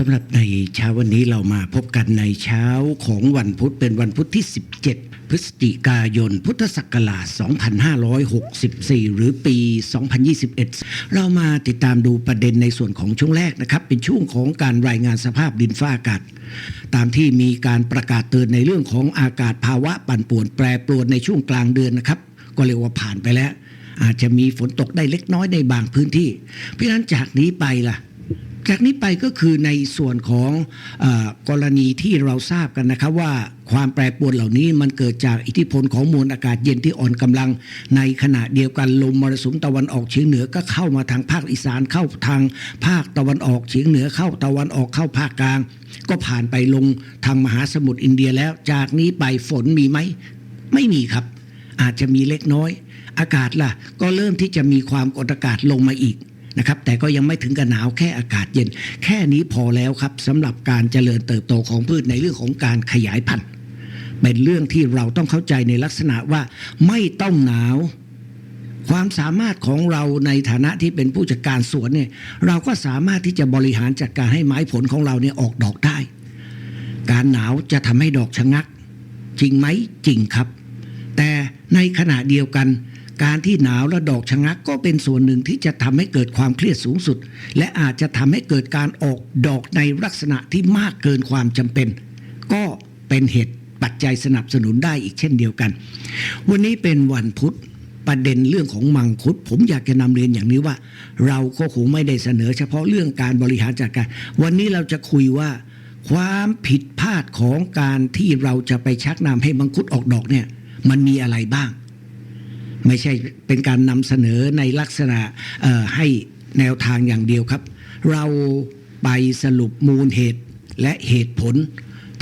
สำหรับในเช้าวันนี้เรามาพบกันในเช้าของวันพุธเป็นวันพุธที่ 17 พฤศจิกายน พุทธศักราช 2564 หรือปี 2021 เรามาติดตามดูประเด็นในส่วนของช่วงแรกนะครับ เป็นช่วงของการรายงานสภาพดินฟ้าอากาศ ตามที่มีการประกาศเตือนในเรื่องของอากาศภาวะปั่นป่วนแปรปรวนในช่วงกลางเดือนนะครับ ก็เรียกว่าผ่านไปแล้ว อาจจะมีฝนตกได้เล็กน้อยในบางพื้นที่ เพราะฉะนั้นจากนี้ไปล่ะ จากนี้ไปก็คือในส่วนของอกรณีที่เราทราบกันนะครับว่าความแปรปรวนเหล่านี้มันเกิดจากอิทธิพลของมวลอากาศเย็นที่อ่อนกำลัง ในขณะเดียวกันลมมรสุมตะวันออกเฉียงเหนือก็เข้ามาทางภาคอีสานเข้าทางภาคตะวันออกเฉียงเหนือเข้าตะวันออกเข้าภาคกลาง ก็ผ่านไปลงทางมหาสมุทรอินเดียแล้ว จากนี้ไปฝนมีไหมไม่มีครับ อาจจะมีเล็กน้อย อากาศล่ะ ก็เริ่มที่จะมีความกดอากาศลงมาอีก นะครับแต่ก็ยังไม่ถึงกับหนาวแค่อากาศเย็น แค่นี้พอแล้วครับสำหรับการเจริญเติบโตของพืชในเรื่องของการขยายพันธุ์เป็นเรื่องที่เราต้องเข้าใจในลักษณะว่าไม่ต้องหนาว ความสามารถของเราในฐานะที่เป็นผู้จัดการสวนเนี่ยเราก็สามารถที่จะบริหารจัดการให้ไม้ผลของเราเนี่ยออกดอกได้ การหนาวจะทำให้ดอกชะงัก จริงไหมจริงครับ แต่ในขณะเดียวกัน การที่หนาวและดอกชะงักก็เป็นส่วนหนึ่งที่จะทำให้เกิดความเครียดสูงสุด และอาจจะทำให้เกิดการออกดอกในลักษณะที่มากเกินความจำเป็น ก็เป็นเหตุปัจจัยสนับสนุนได้อีกเช่นเดียวกัน วันนี้เป็นวันพุธประเด็นเรื่องของมังคุด ผมอยากจะนำเรียนอย่างนี้ว่า เราก็คงไม่ได้เสนอเฉพาะเรื่องการบริหารจัดการ วันนี้เราจะคุยว่า ความผิดพลาดของการที่เราจะไปชักนำให้มังคุดออกดอกเนี่ย มันมีอะไรบ้าง ไม่ใช่เป็นการนำเสนอในลักษณะให้แนวทางอย่างเดียวครับ เราไปสรุปมูลเหตุและเหตุผล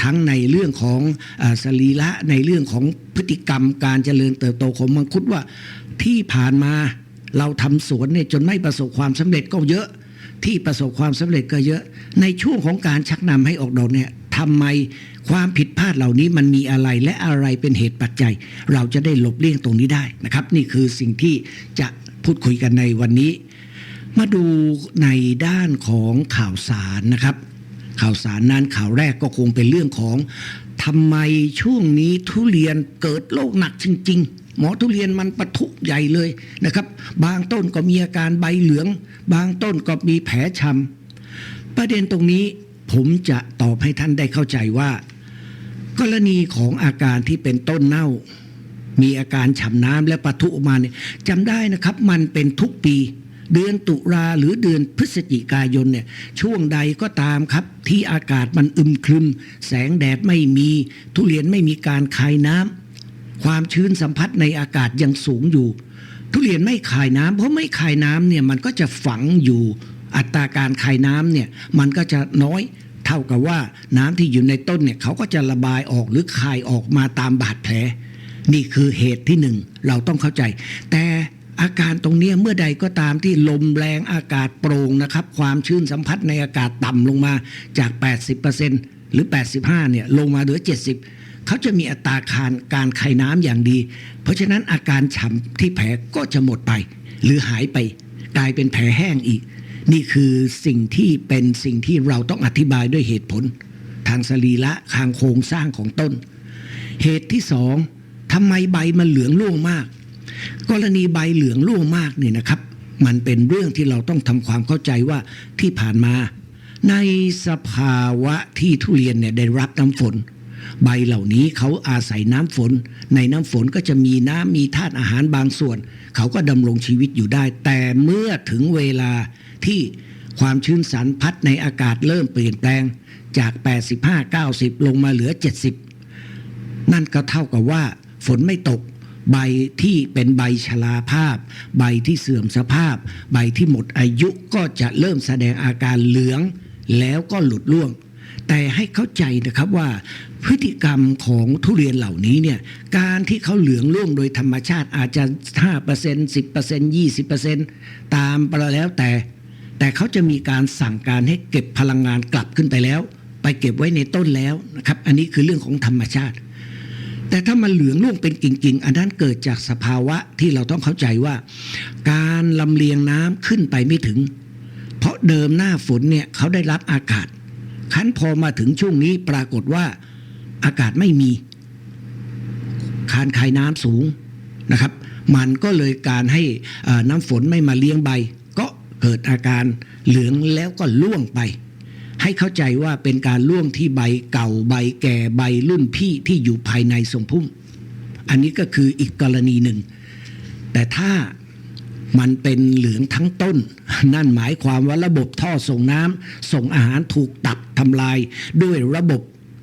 ทั้งในเรื่องของออสรีระในเรื่องของพฤติกรรมการเจริญเติบโตของมังคุดว่าที่ผ่านมาเราทำสวนเนี่ยจนไม่ประสบความสำเร็จก็เยอะ ที่ประสบความสำเร็จก็เยอะ ในช่วงของการชักนำให้ออกดอกเนี่ยทำไมความผิดพลาดเหล่านี้มันมีอะไรและอะไรเป็นเหตุปัจจัย เราจะได้หลบเลี่ยงตรงนี้ได้นะครับ นี่คือสิ่งที่จะพูดคุยกันในวันนี้ มาดูในด้านของข่าวสารนะครับ ข่าวสารนั้นข่าวแรกก็คงเป็นเรื่องของทำไมช่วงนี้ทุเรียนเกิดโรคหนักจริง ๆ หมอทุเรียนมันปะทุใหญ่เลยนะครับ บางต้นก็มีอาการใบเหลือง บางต้นก็มีแผลช้ำประเด็นตรงนี้ผมจะตอบให้ท่านได้เข้าใจว่า กรณีของอาการที่เป็นต้นเน่า มีอาการฉ่ำน้ำและปะทุออกมาเนี่ยจำได้นะครับมันเป็นทุกปีเดือนตุลาหรือเดือนพฤศจิกายนเนี่ยช่วงใดก็ตามครับ ที่อากาศมันอึมครึม แสงแดดไม่มี ทุเรียนไม่มีการคายน้ำ ความชื้นสัมผัสในอากาศยังสูงอยู่ ทุเรียนไม่คายน้ำเพราะไม่คายน้ำเนี่ยมันก็จะฝังอยู่อัตราการคายน้ำเนี่ยมันก็จะน้อยเท่ากับว่าน้ำที่อยู่ในต้นเนี่ยเขาก็จะระบายออกหรือคายออกมาตามบาดแผล นี่คือเหตุที่หนึ่งเราต้องเข้าใจ แต่อาการตรงนี้เมื่อใดก็ตามที่ลมแรงอากาศโปร่งนะครับ ความชื้นสัมผัสในอากาศต่ำลงมาจาก 80%หรือ 85เนี่ยลงมาเหลือ 70 เขาจะมีอัตราการการคายน้ำอย่างดี เพราะฉะนั้นอาการฉ่ำที่แผลก็จะหมดไป หรือหายไป กลายเป็นแผลแห้งอีก นี่คือสิ่งที่เป็นสิ่งที่เราต้องอธิบายด้วยเหตุผล ทางสรีระทางโครงสร้างของต้น เหตุที่สองทำไมใบมันเหลืองร่วงมาก กรณีใบเหลืองร่วงมากเนี่ยนะครับ มันเป็นเรื่องที่เราต้องทำความเข้าใจว่าที่ผ่านมา ในสภาวะที่ทุเรียนเนี่ยได้รับน้ำฝน ใบเหล่านี้เขาอาศัยน้ำฝน ในน้ำฝนก็จะมีน้ำมีธาตุอาหารบางส่วน เขาก็ดำรงชีวิตอยู่ได้ แต่เมื่อถึงเวลาที่ความชื้นสันพัดในอากาศเริ่มเปลี่ยนแปลงจาก 85-90 ลงมาเหลือ 70 นั่นก็เท่ากับว่า ฝนไม่ตก ใบที่เป็นใบชราภาพ ใบที่เสื่อมสภาพ ใบที่หมดอายุก็จะเริ่มแสดงอาการเหลือง แล้วก็หลุดร่วง แต่ให้เข้าใจนะครับว่าพฤติกรรมของทุเรียนเหล่านี้เนี่ยการที่เขาเหลืองร่วงโดยธรรมชาติอาจจะ 5% 10% 20%ตามไปแล้วแต่ แต่เขาจะมีการสั่งการให้เก็บพลังงานกลับขึ้นไปแล้ว ไปเก็บไว้ในต้นแล้วนะครับ อันนี้คือเรื่องของธรรมชาติ แต่ถ้ามันเหลืองร่วงเป็นกิ่งๆ อันนั้นเกิดจากสภาวะที่เราต้องเข้าใจว่า การลำเลียงน้ำขึ้นไปไม่ถึง เพราะเดิมหน้าฝนเนี่ยเขาได้รับอากาศ คันพอมาถึงช่วงนี้ปรากฏว่าอากาศไม่มี คานคายน้ำสูงนะครับ มันก็เลยการให้น้ำฝนไม่มาเลี้ยงใบ ก็เกิดอาการเหลืองแล้วก็ล่วงไป ให้เข้าใจว่าเป็นการล่วงที่ใบเก่าใบแก่ใบรุ่นพี่ที่อยู่ภายในทรงพุ่ม อันนี้ก็คืออีกกรณีหนึ่ง แต่ถ้า มันเป็นเหลืองทั้งต้น นั่นหมายความว่าระบบท่อส่งน้ำส่งอาหารถูกตัดทำลาย ด้วยระบบ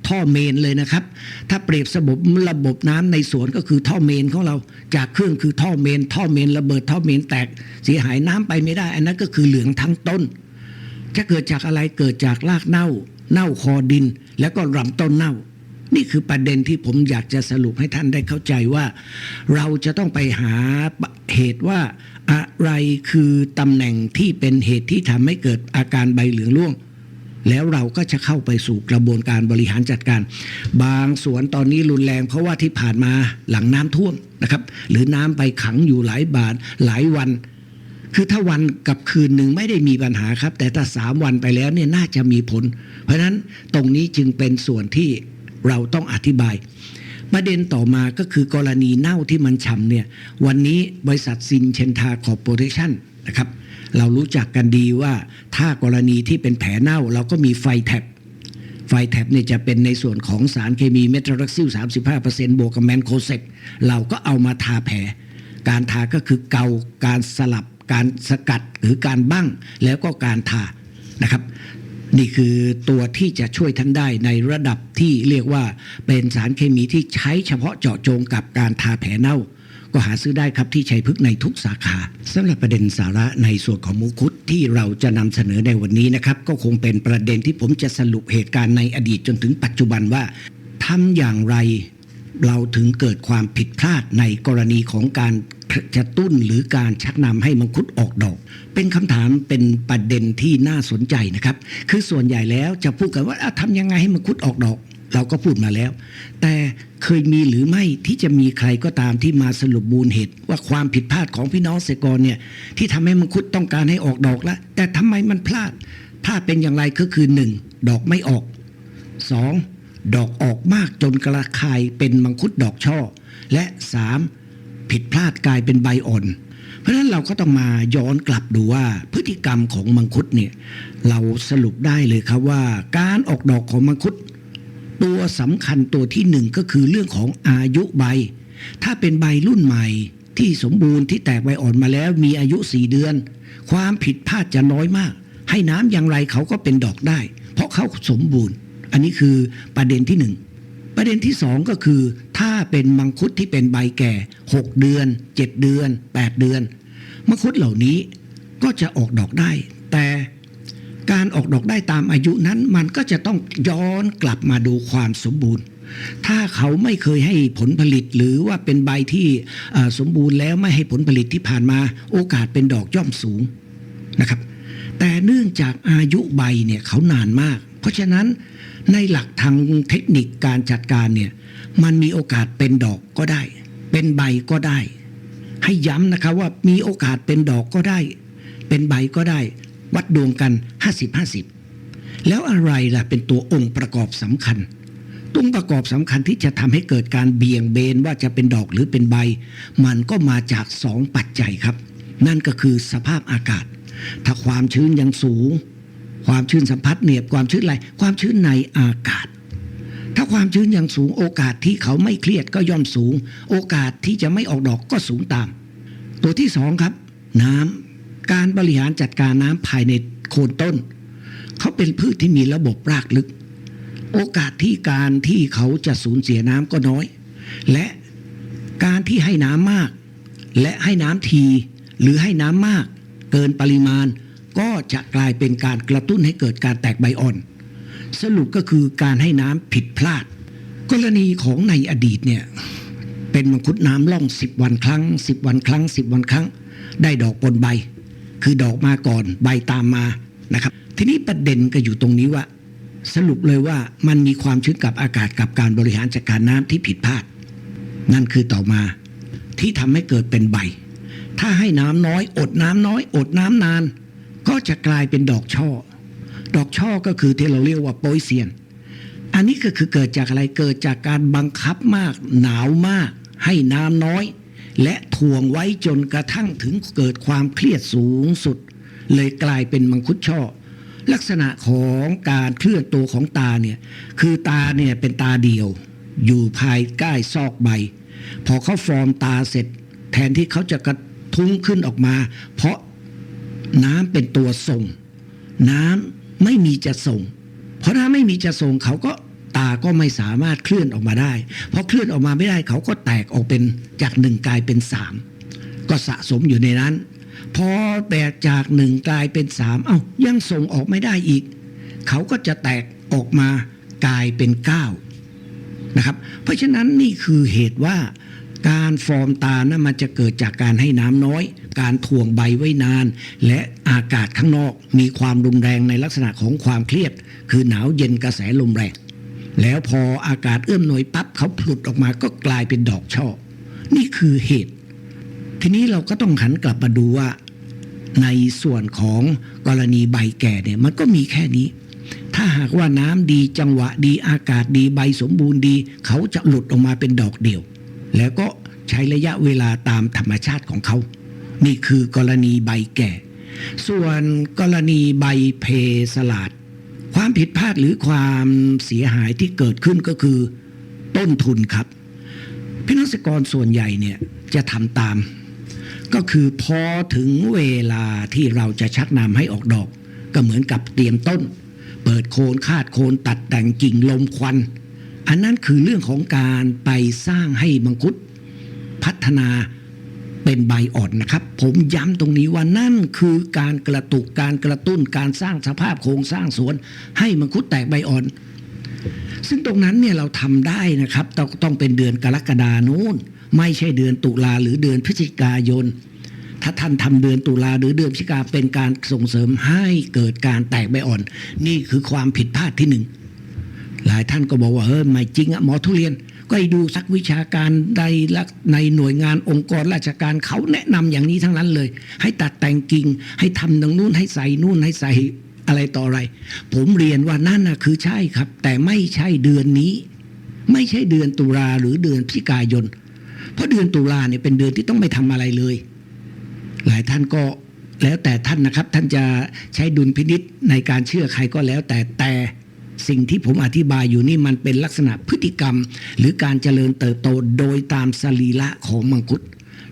ท่อเมนเลยนะครับ ถ้าเปรียบระบบระบบน้ำในสวนก็คือท่อเมนของเรา จากเครื่องคือท่อเมน ท่อเมนระเบิดท่อเมนแตก เสียหายน้ำไปไม่ได้ อันนั้นก็คือเหลืองทั้งต้น จะเกิดจากอะไรเกิดจากรากเน่า เน่าคอดิน แล้วก็ลำต้นเน่า นี่คือประเด็นที่ผมอยากจะสรุปให้ท่านได้เข้าใจว่า เราจะต้องไปหาเหตุว่า อะไรคือตำแหน่งที่เป็นเหตุที่ทำให้เกิดอาการใบเหลืองร่วง แล้วเราก็จะเข้าไปสู่กระบวนการบริหารจัดการ บางสวนตอนนี้รุนแรง เพราะว่าที่ผ่านมาหลังน้ำท่วมนะครับ หรือน้ำไปขังอยู่หลายบาทหลายวัน คือถ้าวันกับคืนหนึ่งไม่ได้มีปัญหาครับ แต่ถ้าสามวันไปแล้วเนี่ยน่าจะมีผล เพราะฉะนั้นตรงนี้จึงเป็นส่วนที่เราต้องอธิบาย ประเด็นต่อมาก็คือกรณีเน่าที่มันฉ่ำเนี่ยวันนี้บริษัทซินเชนทาคอร์ปอเรชั่นนะครับเรารู้จักกันดีว่าถ้ากรณีที่เป็นแผลเน่าเราก็มีไฟแท็บไฟแท็บเนี่ยจะเป็นในส่วนของสารเคมีเมทรักซิล 35%บวกกับแมนโคเซกเราก็เอามาทาแผล การทาก็คือเกาการสลับการสกัดหรือการบั้งแล้วก็การทานะครับ นี่คือตัวที่จะช่วยท่านได้ในระดับที่เรียกว่าเป็นสารเคมีที่ใช้เฉพาะเจาะจงกับการทาแผลเน่า ก็หาซื้อได้ครับที่ชัยพฤกษ์ในทุกสาขาสำหรับประเด็นสาระในส่วนของมุคุดที่เราจะนำเสนอในวันนี้นะครับ ก็คงเป็นประเด็นที่ผมจะสรุปเหตุการณ์ในอดีตจนถึงปัจจุบันว่าทำอย่างไร เราถึงเกิดความผิดพลาดในกรณีของการกระตุ้นหรือการชักนำให้มังคุดออกดอก เป็นคำถามเป็นประเด็นที่น่าสนใจนะครับ คือส่วนใหญ่แล้วจะพูดกันว่าทำยังไงให้มังคุดออกดอก เราก็พูดมาแล้ว แต่เคยมีหรือไม่ที่จะมีใครก็ตามที่มาสรุปมูลเหตุ ว่าความผิดพลาดของพี่น้องเกษตรกรเนี่ยที่ทำให้มังคุดต้องการให้ออกดอกแล้วแต่ทำไมมันพลาดพลาดเป็นอย่างไรก็คือหนึ่งดอกไม่ออกสอง ดอกออกมากจนกระคายเป็นมังคุดดอกช่อ และสามผิดพลาดกลายเป็นใบอ่อน เพราะฉะนั้นเราก็ต้องมาย้อนกลับดูว่าพฤติกรรมของมังคุดเนี่ยเราสรุปได้เลยครับว่าการออกดอกของมังคุด ตัวสำคัญตัวที่หนึ่งก็คือเรื่องของอายุใบ ถ้าเป็นใบรุ่นใหม่ที่สมบูรณ์ที่แตกใบอ่อนมาแล้วมีอายุสี่เดือน ความผิดพลาดจะน้อยมาก ให้น้ำอย่างไรเขาก็เป็นดอกได้ เพราะเขาสมบูรณ์ อันนี้คือประเด็นที่หนึ่งประเด็นที่สองก็คือ ถ้าเป็นมังคุดที่เป็นใบแก่ 6 เดือน 7 เดือน 8 เดือน มังคุดเหล่านี้ก็จะออกดอกได้ แต่การออกดอกได้ตามอายุนั้นมันก็จะต้องย้อนกลับมาดูความสมบูรณ์ ถ้าเขาไม่เคยให้ผลผลิตหรือว่าเป็นใบที่สมบูรณ์แล้วไม่ให้ผลผลิตที่ผ่านมาโอกาสเป็นดอกย่อมสูงนะครับ แต่เนื่องจากอายุใบเนี่ยเขานานมาก เพราะฉะนั้น ในหลักทางเทคนิคการจัดการเนี่ยมันมีโอกาสเป็นดอกก็ได้ เป็นใบก็ได้ ให้ย้ำนะครับว่ามีโอกาสเป็นดอกก็ได้ เป็นใบก็ได้ วัดดวงกัน 50-50 แล้วอะไรล่ะเป็นตัวองค์ประกอบสำคัญตัวองประกอบสำคัญที่จะทำให้เกิดการเบี่ยงเบนว่าจะเป็นดอกหรือเป็นใบ มันก็มาจากสองปัจจัยครับ นั่นก็คือสภาพอากาศ ถ้าความชื้นยังสูง ความชื้นสัมผัสเหนียบความชื้นอะไรความชื้นในอากาศ ถ้าความชื้นยังสูงโอกาสที่เขาไม่เครียดก็ย่อมสูง โอกาสที่จะไม่ออกดอกก็สูงตาม ตัวที่สองครับ น้ำการบริหารจัดการน้ำภายในโคนต้น เขาเป็นพืชที่มีระบบรากลึก โอกาสที่การที่เขาจะสูญเสียน้ำก็น้อย และการที่ให้น้ำมาก และให้น้ำทีหรือให้น้ำมาก เกินปริมาณ ก็จะกลายเป็นการกระตุ้นให้เกิดการแตกใบอ่อน สรุปก็คือการให้น้ำผิดพลาด กรณีของในอดีตเนี่ยเป็นมังคุดน้ำล่องสิบวันครั้งสิบวันครั้งสิบวันครั้ง ได้ดอกปนใบ คือดอกมาก่อนใบตามมานะครับ ทีนี้ประเด็นก็อยู่ตรงนี้ว่า สรุปเลยว่ามันมีความชื้นกับอากาศกับการบริหารจัดการน้ำที่ผิดพลาด นั่นคือต่อมาที่ทำให้เกิดเป็นใบ ถ้าให้น้ำน้อย อดน้ำน้อย อดน้ำนาน ก็จะกลายเป็นดอกช่อ ดอกช่อก็คือที่เราเรียกว่าโปยเซียน อันนี้ก็คือเกิดจากอะไรเกิดจากการบังคับมาก หนาวมาก ให้น้ำน้อย และถ่วงไว้จนกระทั่งถึงเกิดความเครียดสูงสุด เลยกลายเป็นมังคุดช่อ ลักษณะของการเคลื่อนตัวของตาเนี่ยคือตาเนี่ยเป็นตาเดียว อยู่ภายใต้ซอกใบ พอเขาฟอร์มตาเสร็จ แทนที่เขาจะกระทุ้งขึ้นออกมา เพราะ น้ำเป็นตัวส่ง น้ำไม่มีจะส่ง เพราะถ้าไม่มีจะส่งเขาก็ตาก็ไม่สามารถเคลื่อนออกมาได้พอเคลื่อนออกมาไม่ได้เขาก็แตกออกเป็นจากหนึ่งกลายเป็นสามก็สะสมอยู่ในนั้น พอแตกจากหนึ่งกลายเป็นสามเอ้ายังส่งออกไม่ได้อีก เขาก็จะแตกออกมากลายเป็นเก้านะครับ เพราะฉะนั้นนี่คือเหตุว่า การฟอร์มตานะมันจะเกิดจากการให้น้ำน้อย การถ่วงใบไว้นาน และอากาศข้างนอกมีความรุนแรงในลักษณะของความเครียด คือหนาวเย็นกระแสลมแรง แล้วพออากาศเอื้อมหน่วยปั๊บเขาผลุดออกมาก็กลายเป็นดอกช่อ นี่คือเหตุ ทีนี้เราก็ต้องหันกลับมาดูว่า ในส่วนของกรณีใบแก่เนี่ยมันก็มีแค่นี้ถ้าหากว่าน้ำดีจังหวะดีอากาศดีใบสมบูรณ์ดี เขาจะหลุดออกมาเป็นดอกเดี่ยว แล้วก็ใช้ระยะเวลาตามธรรมชาติของเขา นี่คือกรณีใบแก่ ส่วนกรณีใบเพสลาด ความผิดพลาดหรือความเสียหายที่เกิดขึ้นก็คือ ต้นทุนครับพี่นักษกรส่วนใหญ่เนี่ยจะทำตาม ก็คือพอถึงเวลาที่เราจะชักนำให้ออกดอก ก็เหมือนกับเตรียมต้น เปิดโคนคาดโคนตัดแต่งกิ่งลมควัน อันนั้นคือเรื่องของการไปสร้างให้มังคุดพัฒนาเป็นใบอ่อนนะครับ ผมย้ำตรงนี้ว่านั่นคือการกระตุกการกระตุ้นการสร้างสภาพโครงสร้างสวน ให้มังคุดแตกใบอ่อน ซึ่งตรงนั้นเนี่ยเราทำได้นะครับต้องต้องเป็นเดือนกรกฎานู้น ไม่ใช่เดือนตุลาหรือเดือนพฤศจิกายน ถ้าท่านทำเดือนตุลาหรือเดือนพฤศจิกาเป็นการส่งเสริมให้เกิดการแตกใบอ่อน นี่คือความผิดพลาดที่หนึ่ง หลายท่านก็บอกว่าเฮ้ยไม่จริงอะหมอทุเรียน ก็ให้ดูสักวิชาการใดในหน่วยงานองค์กรราชการเขาแนะนำอย่างนี้ทั้งนั้นเลย ให้ตัดแต่งกิ่งให้ทำตรงนู้นให้ใส่นู่นให้ใส่อะไรต่ออะไร ผมเรียนว่านั่นนะคือใช่ครับ แต่ไม่ใช่เดือนนี้ ไม่ใช่เดือนตุลาหรือเดือนพฤศจิกายน เพราะเดือนตุลาเนี่ยเป็นเดือนที่ต้องไม่ทำอะไรเลย หลายท่านก็แล้วแต่ท่านนะครับ ท่านจะใช้ดุลพินิษในการเชื่อใครก็แล้วแต่แต่ สิ่งที่ผมอธิบายอยู่นี่มันเป็นลักษณะพฤติกรรม หรือการเจริญเติบโตโดยตามสรีระของมังคุด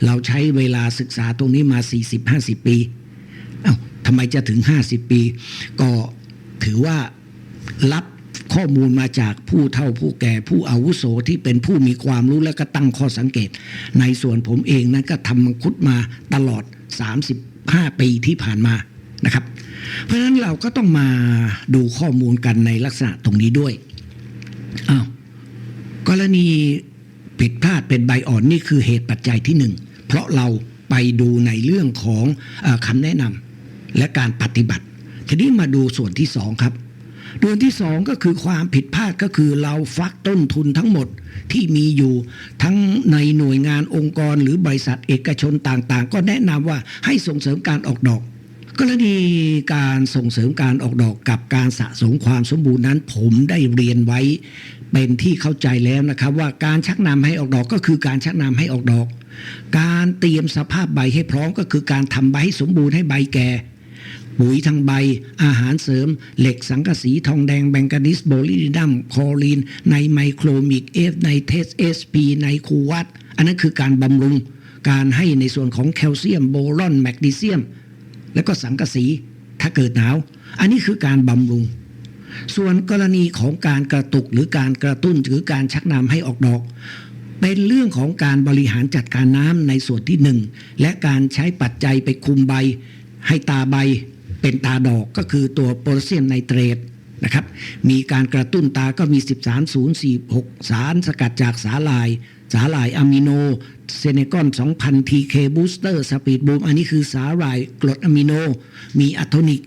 เราใช้เวลาศึกษาตรงนี้มา 40-50 ปีเอ้าทำไมจะถึง 50 ปี ก็ถือว่ารับข้อมูลมาจากผู้เฒ่าผู้แก่ผู้อาวุโสที่เป็นผู้มีความรู้และก็ตั้งข้อสังเกต ในส่วนผมเองนั้นก็ทำมังคุดมาตลอด 35 ปีที่ผ่านมานะครับ เพราะฉะนั้นเราก็ต้องมาดูข้อมูลกันในลักษณะตรงนี้ด้วยอ้าวกรณีผิดพลาดเป็นใบอ่อนนี่คือเหตุปัจจัยที่หนึ่งเพราะเราไปดูในเรื่องของอคำแนะนำและการปฏิบัติ ทีนี้มาดูส่วนที่สองครับส่วนที่สองก็คือความผิดพลาดก็คือเราฟักต้นทุนทั้งหมดที่มีอยู่ทั้งในหน่วยงานองค์กรหรือบริษัทเอกชนต่างๆ ก็แนะนำว่าให้ส่งเสริมการออกดอก กรณีการส่งเสริมการออกดอกกับการสะสมความสมบูรณ์นั้น ผมได้เรียนไว้เป็นที่เข้าใจแล้วนะครับว่าการชักนำให้ออกดอกก็คือการชักนำให้ออกดอก การเตรียมสภาพใบให้พร้อมก็คือการทำใบให้สมบูรณ์ให้ใบแก่ ปุ๋ยทางใบ อาหารเสริม เหล็กสังกะสีทองแดงแบงกานิสโบลิดัมคอลีน ในไมโครมิกเอฟในเทสเอสพีในคูวัตอันนั้นคือการบำรุง การให้ในส่วนของแคลเซียมโบรอนแมกนีเซียม แล้วก็สังกะสีถ้าเกิดหนาว อันนี้คือการบำรุง ส่วนกรณีของการกระตุกหรือการกระตุ้นหรือการชักนำให้ออกดอก เป็นเรื่องของการบริหารจัดการน้ำในส่วนที่หนึ่งและการใช้ปัจจัยไปคุมใบ ให้ตาใบเป็นตาดอกก็คือตัวโพแทสเซียมไนเตรตนะครับ มีการกระตุ้นตาก็มี 13046 สารสกัดจากสาลาย สาหร่ายอะมิโน เซเนกอน 2000 TK Booster Speed Boom อันนี้คือสาหร่ายกรดอะมิโน มีอะโทนิก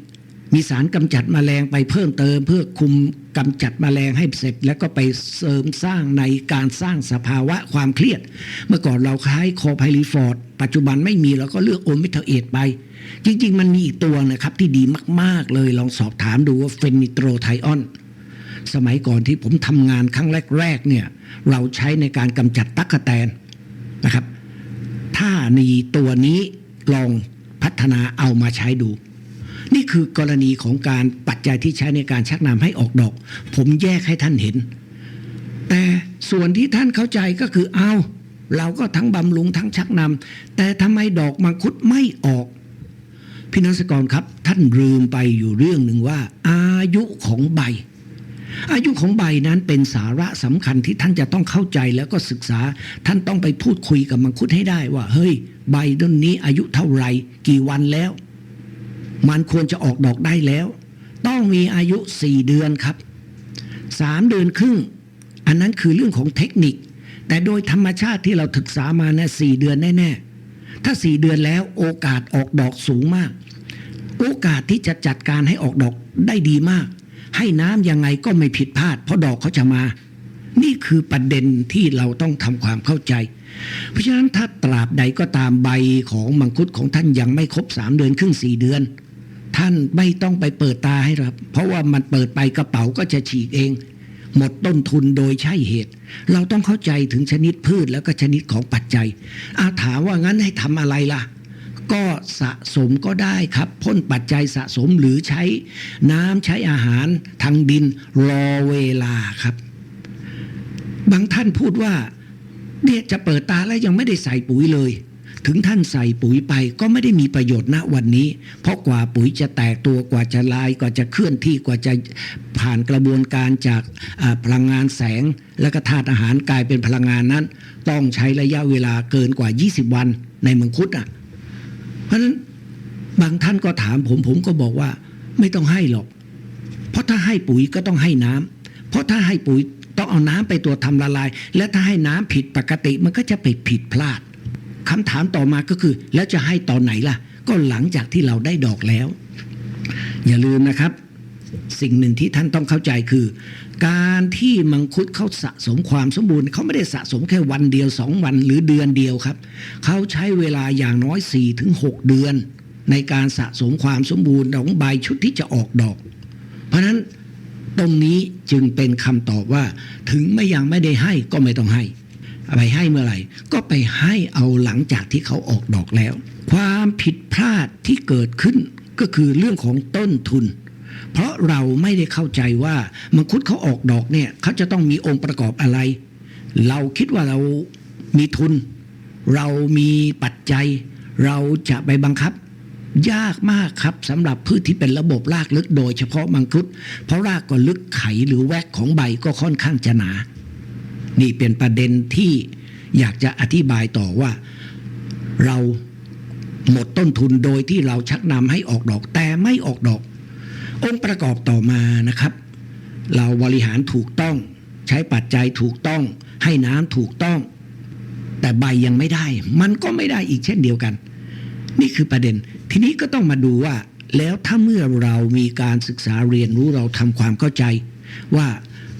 มีสารกำจัดแมลงไปเพิ่มเติม เพื่อคุมกำจัดแมลงให้เสร็จ แล้วก็ไปเสริมสร้างในการสร้างสภาวะความเครียด เมื่อก่อนเราใช้คอไพลิฟอร์ด ปัจจุบันไม่มีเราก็เลือกโอมิเทเอตไป จริง ๆ มันมีอีกตัวนะครับที่ดีมาก ๆ เลยลองสอบถามดูว่าเฟนิโตรไทออนสมัยก่อนที่ผมทำงานครั้งแรกๆเนี่ยเราใช้ในการกำจัดตั๊กแตน นะครับ ถ้ามีตัวนี้ลองพัฒนาเอามาใช้ดู นี่คือกรณีของการปัจจัยที่ใช้ในการชักนำให้ออกดอก ผมแยกให้ท่านเห็น แต่ส่วนที่ท่านเข้าใจก็คือเอาเราก็ทั้งบำรุงทั้งชักนำแต่ทำไมดอกมังคุดไม่ออกพี่นักสกรครับ ท่านลืมไปอยู่เรื่องหนึ่งว่า อายุของใบ อายุของใบนั้นเป็นสาระสำคัญที่ท่านจะต้องเข้าใจแล้วก็ศึกษา ท่านต้องไปพูดคุยกับมังคุดให้ได้ว่า เฮ้ย ใบต้นนี้อายุเท่าไหร่กี่วันแล้ว มันควรจะออกดอกได้แล้ว ต้องมีอายุ 4 เดือนครับ 3 เดือนครึ่ง อันนั้นคือเรื่องของเทคนิค แต่โดยธรรมชาติที่เราศึกษามาเนี่ยสเดือนแน่ๆถ้า 4 เดือนแล้วโอกาสออกดอกสูงมาก โอกาสที่จะจัดการให้ออกดอกได้ดีมาก ให้น้ำยังไงก็ไม่ผิดพลาด เพราะดอกเขาจะมา นี่คือประเด็นที่เราต้องทำความเข้าใจ เพราะฉะนั้นถ้าตราบใดก็ตามใบของมังคุดของท่านยังไม่ครบ3เดือนครึ่ง4เดือน ท่านไม่ต้องไปเปิดตาให้ครับ เพราะว่ามันเปิดไปกระเป๋าก็จะฉีกเอง หมดต้นทุนโดยใช่เหตุ เราต้องเข้าใจถึงชนิดพืชแล้วก็ชนิดของปัจจัยอาถามว่างั้นให้ทำอะไรล่ะ ก็สะสมก็ได้ครับพ่นปัจจัยสะสมหรือใช้น้ำใช้อาหารทางดินรอเวลาครับ บางท่านพูดว่าเนี่ยจะเปิดตาแล้วยังไม่ได้ใส่ปุ๋ยเลย ถึงท่านใส่ปุ๋ยไปก็ไม่ได้มีประโยชน์ณวันนี้ เพราะกว่าปุ๋ยจะแตกตัวกว่าจะลายกว่าจะเคลื่อนที่กว่าจะผ่านกระบวนการจากพลังงานแสง และก็ธาตุอาหารกลายเป็นพลังงานนั้น ต้องใช้ระยะเวลาเกินกว่า 20 วันในมังคุดอะ ราะฉะนั้นบางท่านก็ถามผมผมก็บอกว่าไม่ต้องให้หรอก เพราะถ้าให้ปุ๋ยก็ต้องให้น้ำเพราะถ้าให้ปุ๋ยต้องเอาน้ำไปตัวทำละลาย และถ้าให้น้ำผิดปกติมันก็จะไปผิดพลาดคำถามต่อมาก็คือ แล้วจะให้ตอนไหนล่ะ ก็หลังจากที่เราได้ดอกแล้ว อย่าลืมนะครับ สิ่งหนึ่งที่ท่านต้องเข้าใจคือ การที่มังคุดเขาสะสมความสมบูรณ์เขาไม่ได้สะสมแค่วันเดียวสองวันหรือเดือนเดียวครับ เขาใช้เวลาอย่างน้อย4ี่ถึงหเดือน ในการสะสมความสมบูรณ์ของใบชุดที่จะออกดอก เพราะฉะนั้นตรงนี้จึงเป็นคำตอบว่า ถึงไม่ยังไม่ได้ให้ก็ไม่ต้องให้ไปให้เมื่อไหร่ ก็ไปให้เอาหลังจากที่เขาออกดอกแล้ว ความผิดพลาดที่เกิดขึ้นก็คือเรื่องของต้นทุน เพราะเราไม่ได้เข้าใจว่ามังคุดเขาออกดอกเนี่ยเขาจะต้องมีองค์ประกอบอะไร เราคิดว่าเรามีทุน เรามีปัจจัย เราจะไปบังคับ ยากมากครับสำหรับพืชที่เป็นระบบรากลึกโดยเฉพาะมังคุด เพราะรากก็ลึกไขหรือแวกของใบก็ค่อนข้างจะหนา นี่เป็นประเด็นที่อยากจะอธิบายต่อว่าเราหมดต้นทุนโดยที่เราชักนำให้ออกดอก แต่ไม่ออกดอก องค์ประกอบต่อมานะครับ เราบริหารถูกต้องใช้ปัจจัยถูกต้อง ให้น้ำถูกต้อง แต่ใบยังไม่ได้ มันก็ไม่ได้อีกเช่นเดียวกัน นี่คือประเด็น ทีนี้ก็ต้องมาดูว่า แล้วถ้าเมื่อเรามีการศึกษาเรียนรู้เราทำความเข้าใจ ว่า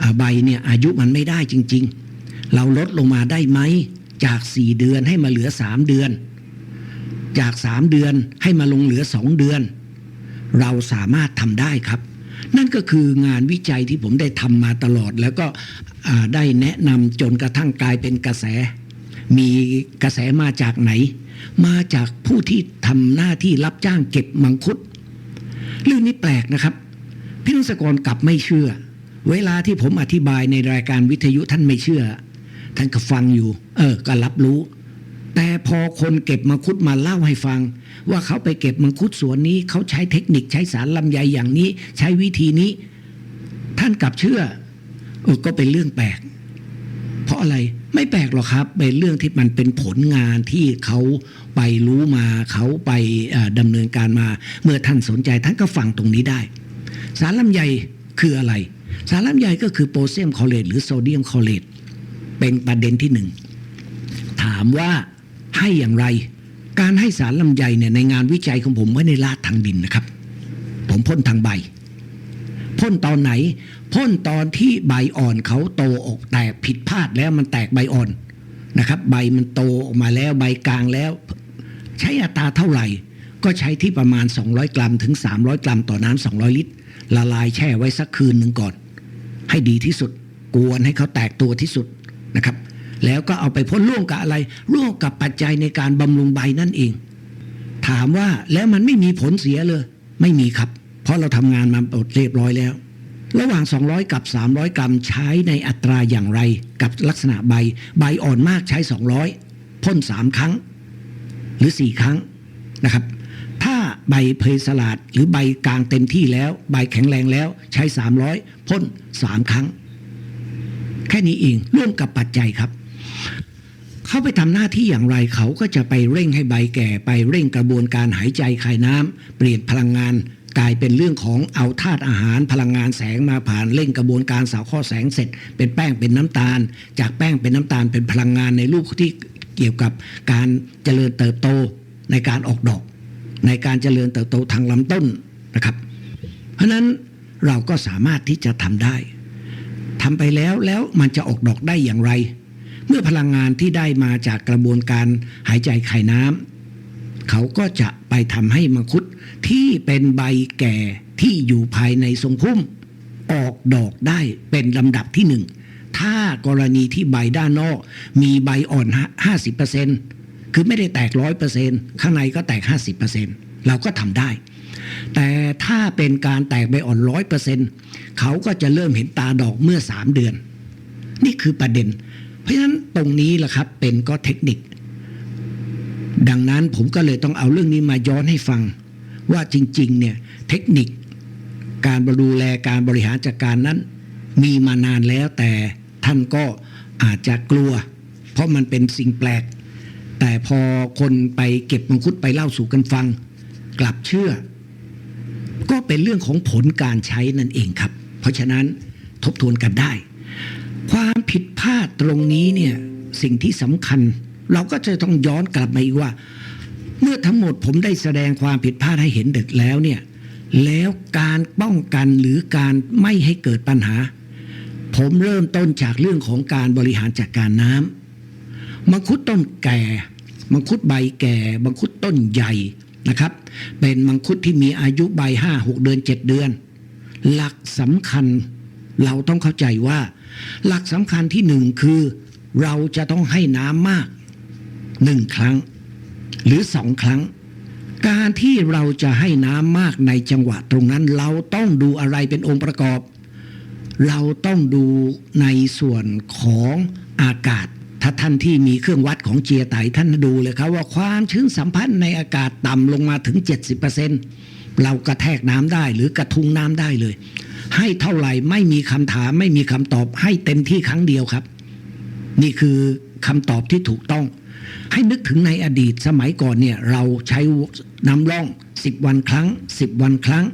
อ่าใบเนี่ยอายุมันไม่ได้จริง ๆ เราลดลงมาได้ไหมจาก 4 เดือนให้มาเหลือ 3 เดือน จาก 3 เดือนให้มาลงเหลือ 2 เดือน เราสามารถทำได้ครับ นั่นก็คืองานวิจัยที่ผมได้ทำมาตลอด แล้วก็ได้แนะนำจนกระทั่งกลายเป็นกระแส มีกระแสมาจากไหน มาจากผู้ที่ทำหน้าที่รับจ้างเก็บมังคุด เรื่องนี้แปลกนะครับพี่นุสกรกลับไม่เชื่อ เวลาที่ผมอธิบายในรายการวิทยุท่านไม่เชื่อ ท่านก็ฟังอยู่ เออก็รับรู้ แต่พอคนเก็บมังคุดมาเล่าให้ฟัง ว่าเขาไปเก็บมังคุดสวนนี้ เขาใช้เทคนิคใช้สารลำไยอย่างนี้ ใช้วิธีนี้ ท่านกลับเชื่อเออก็เป็นเรื่องแปลก เพราะอะไรไม่แปลกหรอกครับ เป็นเรื่องที่มันเป็นผลงานที่เขาไปรู้มาเขาไปดำเนินการมา เมื่อท่านสนใจท่านก็ฟังตรงนี้ได้ สารลำไยคืออะไร สารลำไยก็คือโพแทสเซียมคลอเรตหรือโซเดียมคลอเรตเป็นประเด็นที่หนึ่งถามว่า ให้อย่างไร การให้สารลำไยเนี่ยในงานวิจัยของผมไม่ได้ลาดทางดินนะครับ ผมพ่นทางใบ พ่นตอนไหน พ่นตอนที่ใบอ่อนเขาโตออกแตกผิดพลาดแล้วมันแตกใบอ่อนนะครับ ใบมันโตออกมาแล้วใบกลางแล้ว ใช้อัตราเท่าไหร่ ก็ใช้ที่ประมาณ 200 กรัมถึง 300 กรัมต่อน้ำ200 ลิตร ละลายแช่ไว้สักคืนหนึ่งก่อน ให้ดีที่สุด กวนให้เขาแตกตัวที่สุดนะครับ แล้วก็เอาไปพ่นร่วมกับอะไร ร่วมกับปัจจัยในการบำรุงใบนั่นเอง ถามว่าแล้วมันไม่มีผลเสียเลย ไม่มีครับ เพราะเราทำงานมาหมดเรียบร้อยแล้ว ระหว่าง 200 กับ 300 กรัมใช้ในอัตราอย่างไร กับลักษณะใบ ใบอ่อนมากใช้ 200พ่น3 ครั้ง หรือ 4 ครั้งนะครับถ้าใบเพยสลาดหรือใบกลางเต็มที่แล้ว ใบแข็งแรงแล้วใช้ 300 พ่น 3 ครั้ง แค่นี้เองร่วมกับปัจจัยครับ เขาไปทำหน้าที่อย่างไรเขาก็จะไปเร่งให้ใบแก่ไปเร่งกระบวนการหายใจคายน้ำเปลี่ยนพลังงานกลายเป็นเรื่องของเอาธาตุอาหารพลังงานแสงมาผ่านเร่งกระบวนการสาวข้อแสงเสร็จ เป็นแป้งเป็นน้ำตาล จากแป้งเป็นน้ำตาลเป็นพลังงานในรูปที่เกี่ยวกับการเจริญเติบโตในการออกดอก ในการเจริญเติบโตทางลำต้นนะครับ เพราะฉะนั้นเราก็สามารถที่จะทำได้ทำไปแล้วแล้วมันจะออกดอกได้อย่างไร มื่อพลังงานที่ได้มาจากกระบวนการหายใจไข่น้ำเขาก็จะไปทำให้มังคุดที่เป็นใบแก่ที่อยู่ภายในทรงพุ่ม ออกดอกได้เป็นลำดับที่หนึ่งถ้ากรณีที่ใบด้านนอกมีใบอ่อน 50%คือไม่ได้แตก 100%ข้างในก็แตก 50%เราก็ทำได้ แต่ถ้าเป็นการแตกใบอ่อน 100%เขาก็จะเริ่มเห็นตาดอกเมื่อ 3 เดือน นี่คือประเด็น เพราะฉะนั้นตรงนี้แหละครับเป็นก็เทคนิค ดังนั้นผมก็เลยต้องเอาเรื่องนี้มาย้อนให้ฟัง ว่าจริงๆเนี่ยเทคนิคการดูแลการบริหารจัดการนั้น มีมานานแล้วแต่ท่านก็อาจจะกลัว เพราะมันเป็นสิ่งแปลก แต่พอคนไปเก็บมังคุดไปเล่าสู่กันฟัง กลับเชื่อ ก็เป็นเรื่องของผลการใช้นั่นเองครับ เพราะฉะนั้นทบทวนกันได้ ความผิดพลาดตรงนี้เนี่ยสิ่งที่สำคัญ เราก็จะต้องย้อนกลับมาอีกว่า เมื่อทั้งหมดผมได้แสดงความผิดพลาดให้เห็นเด็กแล้วเนี่ยแล้วการป้องกันหรือการไม่ให้เกิดปัญหา ผมเริ่มต้นจากเรื่องของการบริหารจัดการน้ำมังคุดต้นแก่มังคุดใบแก่มังคุดต้นใหญ่นะครับ เป็นมังคุดที่มีอายุใบห้าหกเดือนเจ็ดเดือน หลักสำคัญเราต้องเข้าใจว่า หลักสำคัญที่หนึ่งคือ เราจะต้องให้น้ำมากหนึ่งครั้ง หรือสองครั้ง การที่เราจะให้น้ำมากในจังหวะตรงนั้น เราต้องดูอะไรเป็นองค์ประกอบ เราต้องดูในส่วนของอากาศ ถ้าท่านที่มีเครื่องวัดของเจียไตท่านดูเลยครับว่าความชื้นสัมพันธ์ในอากาศต่ำลงมาถึง 70%เรากระแทกน้ำได้หรือกระทุงน้ำได้เลย ให้เท่าไหร่ไม่มีคำถามไม่มีคำตอบให้เต็มที่ครั้งเดียวครับ นี่คือคำตอบที่ถูกต้อง ให้นึกถึงในอดีตสมัยก่อนเนี่ยเราใช้น้ำร่อง 10 วันครั้ง 10 วันครั้ง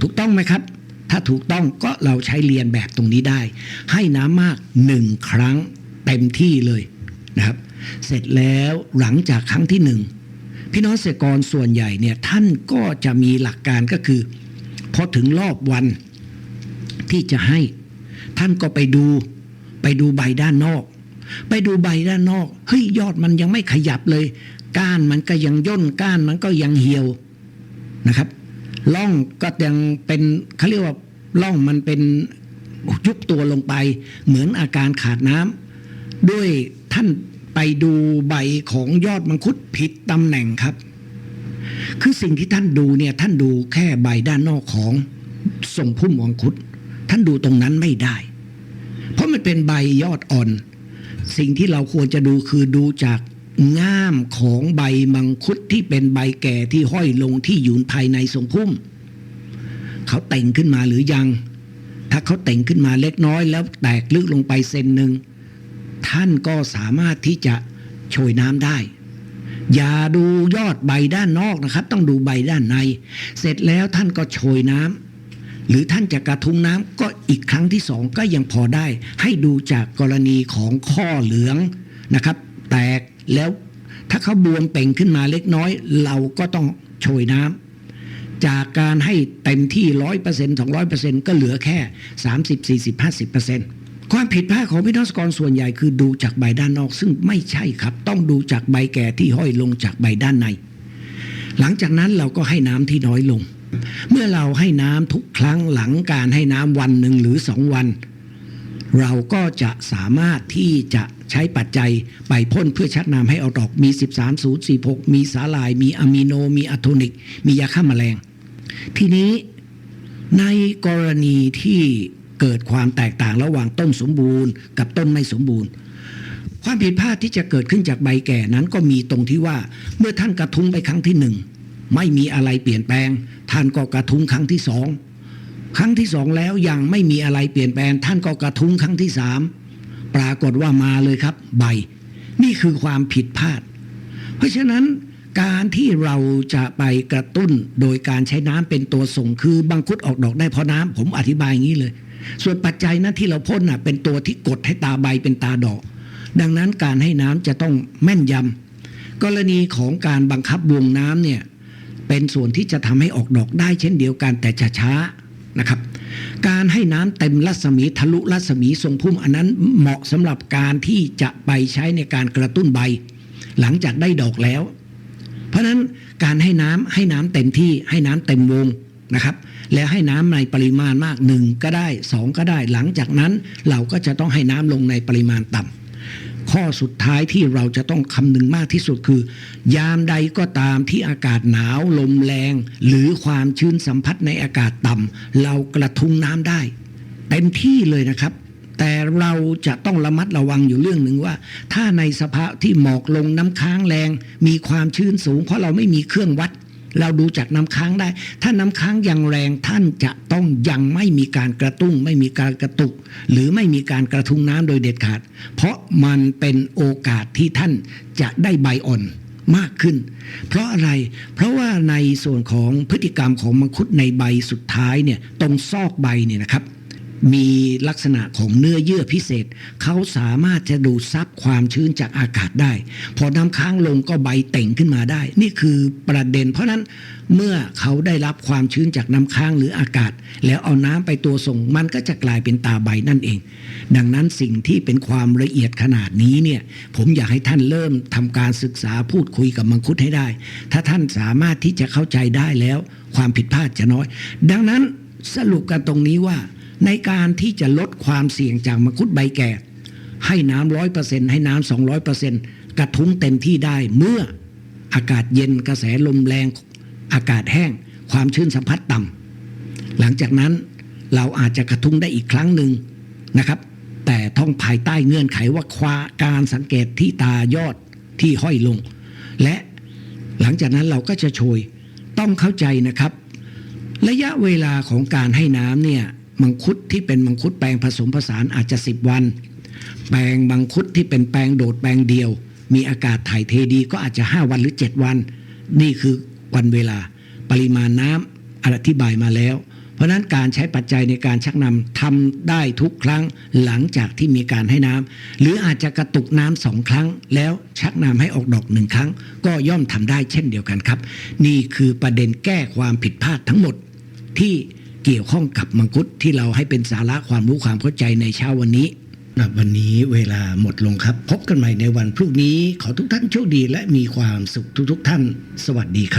ถูกต้องไหมครับ ถ้าถูกต้องก็เราใช้เรียนแบบตรงนี้ได้ ให้น้ำมากหนึ่งครั้งเต็มที่เลยนะครับ เสร็จแล้วหลังจากครั้งที่หนึ่งพี่น้องเกษตรกรส่วนใหญ่เนี่ยท่านก็จะมีหลักการก็คือพอถึงรอบวัน ที่จะให้ ท่านก็ไปดู ไปดูใบด้านนอก ไปดูใบด้านนอกเฮ้ยยอดมันยังไม่ขยับเลย ก้านมันก็ยังย่นก้านมันก็ยังเหี่ยวนะครับล่องก็ยังเป็นเขาเรียกว่าล่องมันเป็นยุบตัวลงไป เหมือนอาการขาดน้ำด้วยท่านไปดูใบของยอดมังคุดผิดตำแหน่งครับ คือสิ่งที่ท่านดูเนี่ยท่านดูแค่ใบด้านนอกของทรงพุ่มมังคุด ท่านดูตรงนั้นไม่ได้ เพราะมันเป็นใบยอดอ่อน สิ่งที่เราควรจะดูคือดูจากง่ามของใบมังคุดที่เป็นใบแก่ที่ห้อยลงที่อยู่ภายในทรงพุ่ม เขาแต่งขึ้นมาหรือยัง ถ้าเขาแต่งขึ้นมาเล็กน้อยแล้วแตกลึกลงไปเซนหนึ่งท่านก็สามารถที่จะโชยน้ำได้ อย่าดูยอดใบด้านนอกนะครับ ต้องดูใบด้านใน เสร็จแล้วท่านก็โชยน้ำ หรือท่านจะกระทุ้งน้ำก็อีกครั้งที่สองก็ยังพอได้ ให้ดูจากกรณีของข้อเหลืองนะครับ แตกแล้วถ้าเขาบวมเป่งขึ้นมาเล็กน้อย เราก็ต้องโชยน้ำจากการให้เต็มที่ร้อยเปอร์เซ็นต์สองร้อยเปอร์เซ็นต์ก็เหลือแค่สามสิบสี่สิบห้าสิบเปอร์เซ็นต์ความผิดพลาดของพี่น้องสกรส่วนใหญ่คือดูจากใบด้านนอก ซึ่งไม่ใช่ครับ ต้องดูจากใบแก่ที่ห้อยลงจากใบด้านใน หลังจากนั้นเราก็ให้น้ำที่น้อยลง เมื่อเราให้น้ำทุกครั้งหลังการให้น้ำวันหนึ่งหรือสองวัน เราก็จะสามารถที่จะใช้ปัจจัยไปพ่นเพื่อชักน้ำให้เอาดอกมี 13046 มีสาลาย มีอะมิโน มีอะโทนิก มียาฆ่าแมลง ทีนี้ในกรณีที่เกิดความแตกต่างระหว่างต้นสมบูรณ์กับต้นไม่สมบูรณ์ ความผิดพลาดที่จะเกิดขึ้นจากใบแก่นั้นก็มีตรงที่ว่าเมื่อท่านกระทุ้งไปครั้งที่หนึ่ง ไม่มีอะไรเปลี่ยนแปลง ท่านก็กระทุ้งครั้งที่สองครั้งที่สองแล้วยังไม่มีอะไรเปลี่ยนแปลง ท่านก็กระทุ้งครั้งที่สามปรากฏว่ามาเลยครับ ใบ นี่คือความผิดพลาด เพราะฉะนั้นการที่เราจะไปกระตุ้นโดยการใช้น้ำเป็นตัวส่งคือบังคุดออกดอกได้เพราะน้ำผมอธิบายอย่างนี้เลย ส่วนปัจจัยนั้นที่เราพ่นน่ะเป็นตัวที่กดให้ตาใบเป็นตาดอก ดังนั้นการให้น้ำจะต้องแม่นยำกรณีของการบังคับวงน้ำเนี่ย เป็นส่วนที่จะทำให้ออกดอกได้เช่นเดียวกันแต่ช้าๆนะครับ การให้น้ำเต็มรัศมีทะลุรัศมีทรงพุ่มอันนั้นเหมาะสำหรับการที่จะไปใช้ในการกระตุ้นใบ หลังจากได้ดอกแล้ว เพราะฉะนั้นการให้น้ำให้น้ำเต็มที่ให้น้ำเต็มวงนะครับ แล้วให้น้ำในปริมาณมากหนึ่งก็ได้สองก็ได้ หลังจากนั้นเราก็จะต้องให้น้ำลงในปริมาณต่ำ ข้อสุดท้ายที่เราจะต้องคำนึงมากที่สุดคือ ยามใดก็ตามที่อากาศหนาวลมแรง หรือความชื้นสัมผัสในอากาศต่ำเรากระทุ้งน้ำได้เต็มที่เลยนะครับ แต่เราจะต้องระมัดระวังอยู่เรื่องหนึ่งว่า ถ้าในสภาพที่หมอกลงน้ำค้างแรง มีความชื้นสูง เพราะเราไม่มีเครื่องวัด เราดูจากน้ำค้างได้ ถ้าน้ำค้างยังแรงท่านจะต้องยังไม่มีการกระตุ้ง ไม่มีการกระตุก หรือไม่มีการกระทุ้งน้ำโดยเด็ดขาด เพราะมันเป็นโอกาสที่ท่านจะได้ใบอ่อนมากขึ้น เพราะอะไร เพราะว่าในส่วนของพฤติกรรมของมังคุดในใบสุดท้ายเนี่ยตรงซอกใบเนี่ยนะครับ มีลักษณะของเนื้อเยื่อพิเศษ เขาสามารถจะดูดซับความชื้นจากอากาศได้ พอน้ำค้างลงก็ใบเต่งขึ้นมาได้ นี่คือประเด็น เพราะนั้นเมื่อเขาได้รับความชื้นจากน้ำค้างหรืออากาศ แล้วเอาน้ำไปตัวส่งมันก็จะกลายเป็นตาใบนั่นเอง ดังนั้นสิ่งที่เป็นความละเอียดขนาดนี้เนี่ยผมอยากให้ท่านเริ่มทำการศึกษาพูดคุยกับมังคุดให้ได้ ถ้าท่านสามารถที่จะเข้าใจได้แล้ว ความผิดพลาดจะน้อย ดังนั้นสรุปกันตรงนี้ว่า ในการที่จะลดความเสี่ยงจากมังคุดใบแก่ ให้น้ำร้อยเปอร์เซ็นต์ให้น้ำสองร้อยเปอร์เซ็นต์กระทุ้งเต็มที่ได้เมื่ออากาศเย็นกระแสลมแรง อากาศแห้ง ความชื้นสัมผัสต่ำหลังจากนั้นเราอาจจะกระทุ้งได้อีกครั้งหนึ่งนะครับ แต่ต้องภายใต้เงื่อนไขว่าควาการสังเกตที่ตายอดที่ห้อยลง และหลังจากนั้นเราก็จะโชยต้องเข้าใจนะครับ ระยะเวลาของการให้น้ำเนี่ย มังคุดที่เป็นมังคุดแปลงผสมผสานอาจจะ 10 วัน แปลงมังคุดที่เป็นแปลงโดดแปลงเดียว มีอากาศถ่ายเทดีก็อาจจะ 5 วันหรือ 7 วัน นี่คือวันเวลา ปริมาณน้ำอธิบายมาแล้ว เพราะฉะนั้นการใช้ปัจจัยในการชักนำทำได้ทุกครั้งหลังจากที่มีการให้น้ำหรืออาจจะกระตุกน้ำสองครั้ง แล้วชักน้ำให้ออกดอกหนึ่งครั้ง ก็ย่อมทำได้เช่นเดียวกันครับ นี่คือประเด็นแก้ความผิดพลาดทั้งหมดที่ เกี่ยวข้องกับมังคุดที่เราให้เป็นสาระความรู้ความเข้าใจในเช้าวันนี้วันนี้เวลาหมดลงครับ พบกันใหม่ในวันพรุ่งนี้ ขอทุกท่านโชคดีและมีความสุขทุกๆท่าน สวัสดีครับ